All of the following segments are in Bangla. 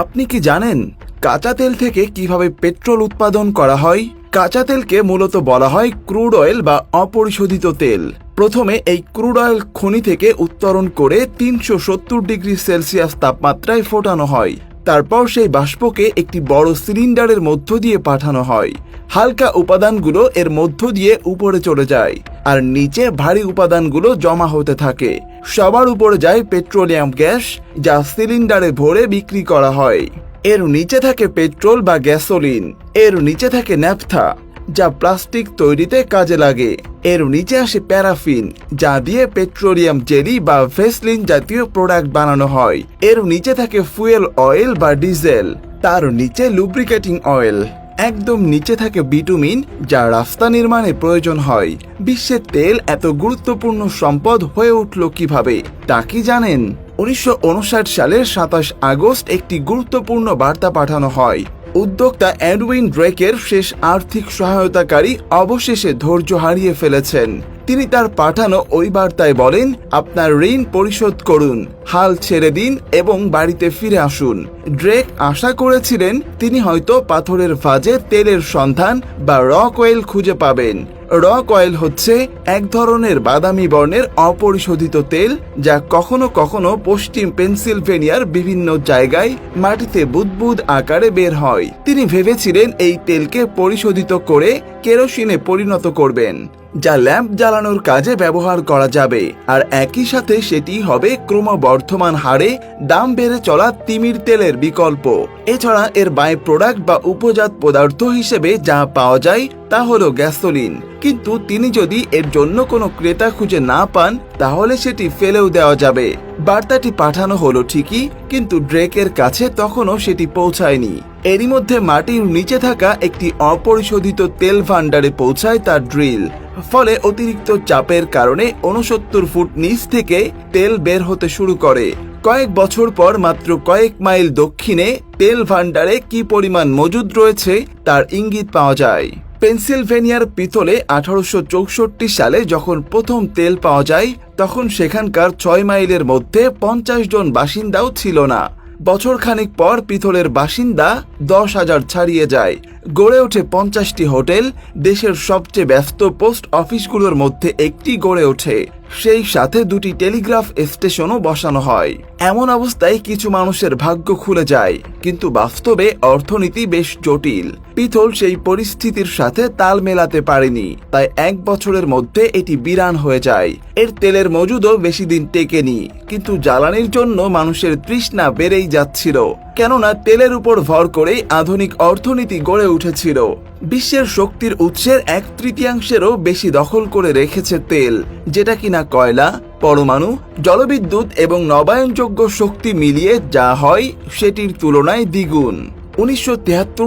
আপনি কি জানেন কাঁচা তেল থেকে কীভাবে পেট্রোল উৎপাদন করা হয়? কাঁচা তেলকে মূলত বলা হয় ক্রুড অয়েল বা অপরিশোধিত তেল। প্রথমে এই ক্রুড অয়েল খনি থেকে উত্তরণ করে তিনশো সত্তর ডিগ্রি সেলসিয়াস তাপমাত্রায় ফোটানো হয়। তারপর সেই বাষ্পকে একটি বড় সিলিন্ডারের মধ্য দিয়ে পাঠানো হয়। হালকা উপাদানগুলো এর মধ্য দিয়ে উপরে চলে যায়। আর নিচে ভারী উপাদানগুলো জমা হতে থাকে। সবার উপরে যায় পেট্রোলিয়াম গ্যাস, যা সিলিন্ডারে ভরে বিক্রি করা হয়। এর নিচে থাকে পেট্রোল বা গ্যাসোলিন, এর নিচে থাকে ন্যাপথা, যা প্লাস্টিক তৈরিতে কাজে লাগে। এর নিচে আসে প্যারাফিন, যা দিয়ে পেট্রোলিয়াম জেলি বা ভেসলিন জাতীয় প্রোডাক্ট বানানো হয়। এর নিচে থাকে ফুয়েল অয়েল বা ডিজেল, তার নিচে লুব্রিকেটিং অয়েল। একদম নিচে থাকে বিটুমিন, যা রাস্তা নির্মাণে প্রয়োজন হয়। বিশ্বের তেল এত গুরুত্বপূর্ণ সম্পদ হয়ে উঠল কীভাবে, তা কি জানেন? উনিশশো উনষাট সালের সাতাশ আগস্ট একটি গুরুত্বপূর্ণ বার্তা পাঠানো হয়। উদ্যোক্তা অ্যাডউইন ড্রেকের শেষ আর্থিক সহায়তাকারী অবশেষে ধৈর্য হারিয়ে ফেলেছেন। তিনি তার পাঠানো ওই বার্তায় বলেন, আপনার ঋণ পরিশোধ করুন, হাল ছেড়ে দিন এবং বাড়িতে ফিরে আসুন। ড্রেক আশা করেছিলেন তিনি হয়তো পাথরের ফাজে তেলের সন্ধান বা রক অয়েল খুঁজে পাবেন। রক অয়েল হচ্ছে এক ধরনের বাদামি বর্ণের অপরিশোধিত তেল যা কখনো কখনো পশ্চিম পেনসিলভেনিয়ার বিভিন্ন জায়গায় মাটিতে বুদবুদ আকারে বের হয়। তিনি ভেবেছিলেন এই তেলকে পরিশোধিত করে কেরোসিনে পরিণত করবেন। যা ল্যাম্প জ্বালানোর কাজে ব্যবহার করা যাবে। আর একই সাথে সেটি হবে ক্রমবর্ধমান হারে দাম বেড়ে চলা তিমির তেলের বিকল্প। এছাড়া এর বাই প্রোডাক্ট বা উপজাত পদার্থ হিসেবে যা পাওয়া যায় তা হলো গ্যাসোলিন। কিন্তু তিনি যদি এর জন্য কোনো ক্রেতা খুঁজে না পান, তাহলে সেটি ফেলেও দেওয়া যাবে। বার্তাটি পাঠানো হলো ঠিকই, কিন্তু ড্রেকের কাছে তখনও সেটি পৌঁছায়নি। এরই মধ্যে মাটির নিচে থাকা একটি অপরিশোধিত তেল ভান্ডারে পৌঁছায় তার ড্রিল। ফলে অতিরিক্ত চাপের কারণে উনসত্তর ফুট নিচ থেকে তেল বের হতে শুরু করে। কয়েক বছর পর মাত্র কয়েক মাইল দক্ষিণে তেল ভান্ডারে কি পরিমাণ মজুদ রয়েছে তার ইঙ্গিত পাওয়া যায়। পেনসিলভেনিয়ার পিতলে আঠারোশো চৌষট্টি সালে যখন প্রথম তেল পাওয়া যায়, তখন সেখানকার ছয় মাইলের মধ্যে পঞ্চাশ জন বাসিন্দাও ছিল না। বছর খানিক পর পিতলের বাসিন্দা দশ হাজার ছাড়িয়ে যায়। গড়ে ওঠে পঞ্চাশটি হোটেল, দেশের সবচেয়ে ব্যস্ত পোস্ট অফিসগুলোর মধ্যে একটি গড়ে ওঠে। সেই সাথে দুটি টেলিগ্রাফ স্টেশনও বসানো হয়। এমন অবস্থায় কিছু মানুষের ভাগ্য খুলে যায়, কিন্তু বাস্তবে অর্থনীতি বেশ জটিল। পিথল সেই পরিস্থিতির সাথে তাল মেলাতে পারেনি, তাই এক বছরের মধ্যে এটি বিরান হয়ে যায়। এর তেলের মজুদও বেশি দিন টেকেনি, কিন্তু জ্বালানির জন্য মানুষের তৃষ্ণা বেড়েই যাচ্ছিল। কেননা তেলের উপর ভর করেই আধুনিক অর্থনীতি গড়ে উঠেছিল। বিশ্বের শক্তির উৎসের এক তৃতীয়াংশেরও বেশি দখল করে রেখেছে তেল, যেটা কিনা কয়লা, পরমাণু, জলবিদ্যুৎ এবং নবায়নযোগ্য শক্তি মিলিয়ে যা হয় সেটির তুলনায় দ্বিগুণ। উনিশশো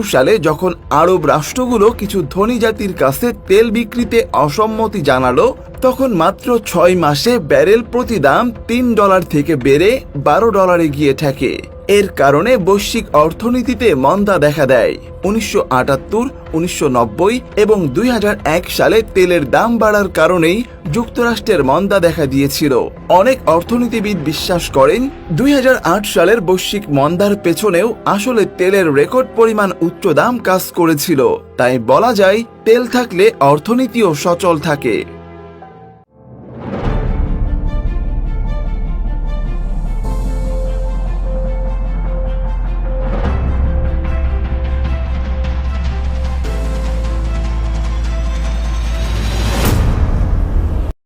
সালে যখন আরব রাষ্ট্রগুলো কিছু ধনী জাতির কাছে তেল বিক্রিতে অসম্মতি জানালো, তখন মাত্র ছয় মাসে ব্যারেল প্রতি দাম তিন ডলার থেকে বেড়ে বারো ডলারে গিয়ে ঠেকে। এর কারণে বৈশ্বিক অর্থনীতিতে মন্দা দেখা দেয়। উনিশশো আটাত্তর, উনিশশো এবং দুই হাজার এক সালে তেলের দাম বাড়ার কারণেই যুক্তরাষ্ট্রের মন্দা দেখা দিয়েছিল। অনেক অর্থনীতিবিদ বিশ্বাস করেন, দুই হাজার আট সালের বৈশ্বিক মন্দার পেছনেও আসলে তেলের রেকর্ড পরিমাণ উচ্চ দাম কাজ করেছিল। তাই বলা যায়, তেল থাকলে অর্থনীতিও সচল থাকে।